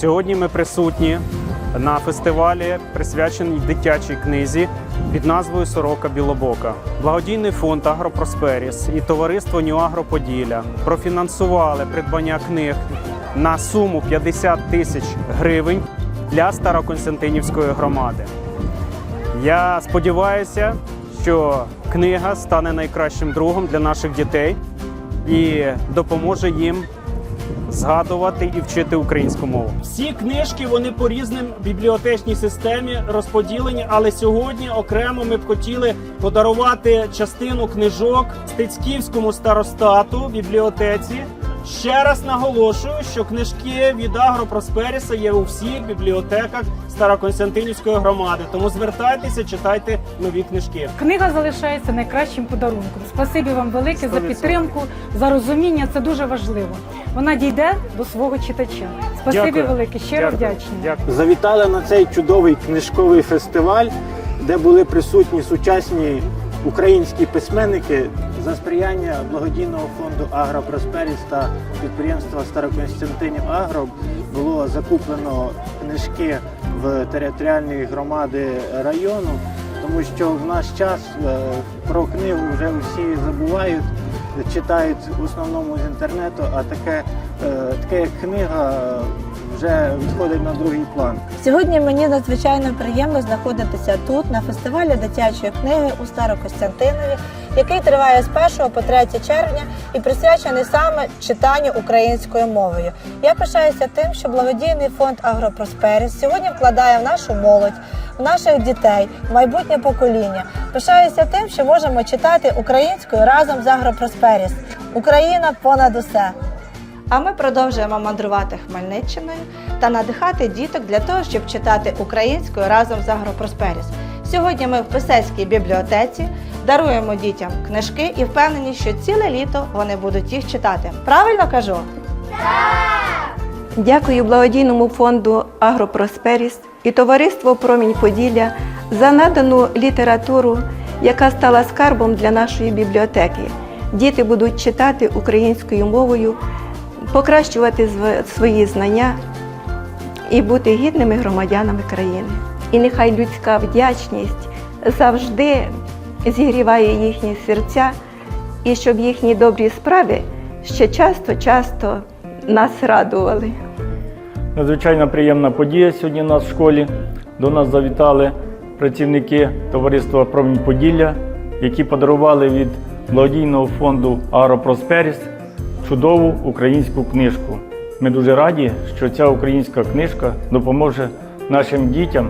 Сьогодні ми присутні на фестивалі, присвяченій дитячій книзі під назвою Сорока Білобока. Благодійний фонд Агропросперіс і товариство Нюагроподілля профінансували придбання книг на суму 50 тисяч гривень для Староконстантинівської громади. Я сподіваюся, що книга стане найкращим другом для наших дітей і допоможе їм згадувати і вчити українську мову. Всі книжки вони по різним бібліотечній системі розподілені, але сьогодні окремо ми б хотіли подарувати частину книжок Стецьківському старостату бібліотеці. Ще раз наголошую, що книжки від Агропросперіса є у всіх бібліотеках Староконстантинівської громади. Тому звертайтеся, читайте нові книжки. Книга залишається найкращим подарунком. Спасибі вам велике за 100%. підтримку, за розуміння. Це дуже важливо. Вона дійде до свого читача. Спасибі Дякую. велике, щиро Дякую. вдячні. Дякую. завітали на цей чудовий книжковий фестиваль, де були присутні сучасні українські письменники за сприяння благодійного фонду Агропросперіс та підприємства Староконстантинів Агро було закуплено книжки в територіальної громади району, тому що в наш час е, про книгу вже всі забувають, читають в основному з інтернету, а таке, е, таке як книга вже відходить на другий план. Сьогодні мені надзвичайно приємно знаходитися тут на фестивалі дитячої книги у Старокостянтинові, який триває з 1 по 3 червня і присвячений саме читанню українською мовою. Я пишаюся тим, що благодійний фонд Агропросперіс сьогодні вкладає в нашу молодь, в наших дітей, в майбутнє покоління. Пишаюся тим, що можемо читати українською разом з Агропросперіс. Україна понад усе. А ми продовжуємо мандрувати Хмельниччиною та надихати діток для того, щоб читати українською разом з Агропросперіс. Сьогодні ми в Писецькій бібліотеці даруємо дітям книжки і впевнені, що ціле літо вони будуть їх читати. Правильно кажу? Дякую благодійному фонду Агропросперіс і товариству Промінь Поділля за надану літературу, яка стала скарбом для нашої бібліотеки. Діти будуть читати українською мовою, покращувати свої знання і бути гідними громадянами країни. І нехай людська вдячність завжди зігріває їхні серця, і щоб їхні добрі справи ще часто-часто нас радували. Надзвичайно приємна подія сьогодні у нас в школі. До нас завітали працівники товариства Промінь Поділля, які подарували від благодійного фонду Агропросперіс чудову українську книжку. Ми дуже раді, що ця українська книжка допоможе нашим дітям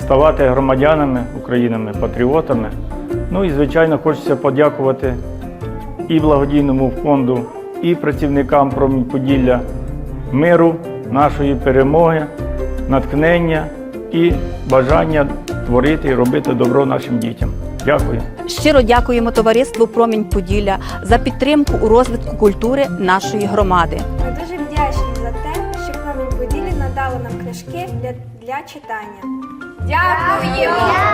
ставати громадянами України, патріотами. Ну і звичайно хочеться подякувати і благодійному фонду, і працівникам Промінь Поділля миру, нашої перемоги, натхнення і бажання творити і робити добро нашим дітям. Дякую. Щиро дякуємо товариству Промінь Поділля за підтримку у розвитку культури нашої громади. Ми дуже вдячні за те, що Промінь Поділля надала нам книжки для, для читання. Дякуємо!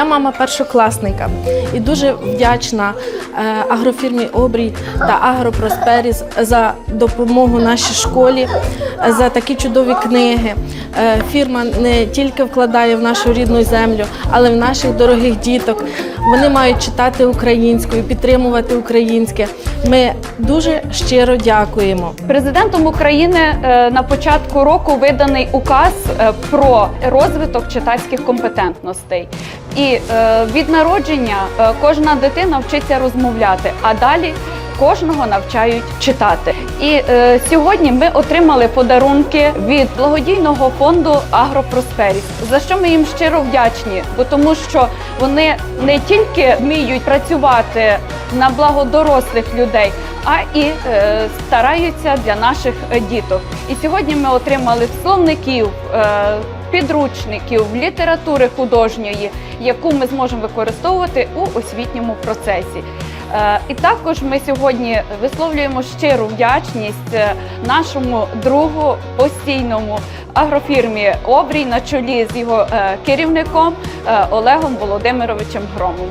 Я мама першокласника і дуже вдячна е, агрофірмі Обрій та Агропросперіс за допомогу нашій школі, за такі чудові книги. Е, Фірма не тільки вкладає в нашу рідну землю, але й в наших дорогих діток. Вони мають читати українською, підтримувати українське. Ми дуже щиро дякуємо. Президентом України е, на початку року виданий указ про розвиток читацьких компетентностей. І е, від народження е, кожна дитина вчиться розмовляти, а далі кожного навчають читати. І е, сьогодні ми отримали подарунки від благодійного фонду Агропросперіс, за що ми їм щиро вдячні, бо тому що вони не тільки вміють працювати на благо дорослих людей, а і е, стараються для наших е, діток. І сьогодні ми отримали словників. Е, Підручників літератури художньої, яку ми зможемо використовувати у освітньому процесі. Е, І також ми сьогодні висловлюємо щиру вдячність е, нашому другу постійному агрофірмі Обрій на чолі з його е, керівником Олегом Володимировичем Громом.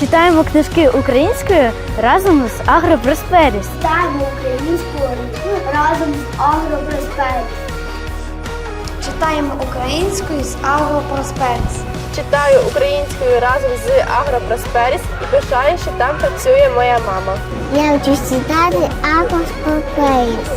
Читаємо книжки українською разом з Агропросперіс. Читаємо українською разом з Агропросперіс. Читаємо українською з Агропросперіс. Читаю українською разом з Агропросперіс і пишаю, що там працює моя мама. Я вчусь читати Агропросперіс.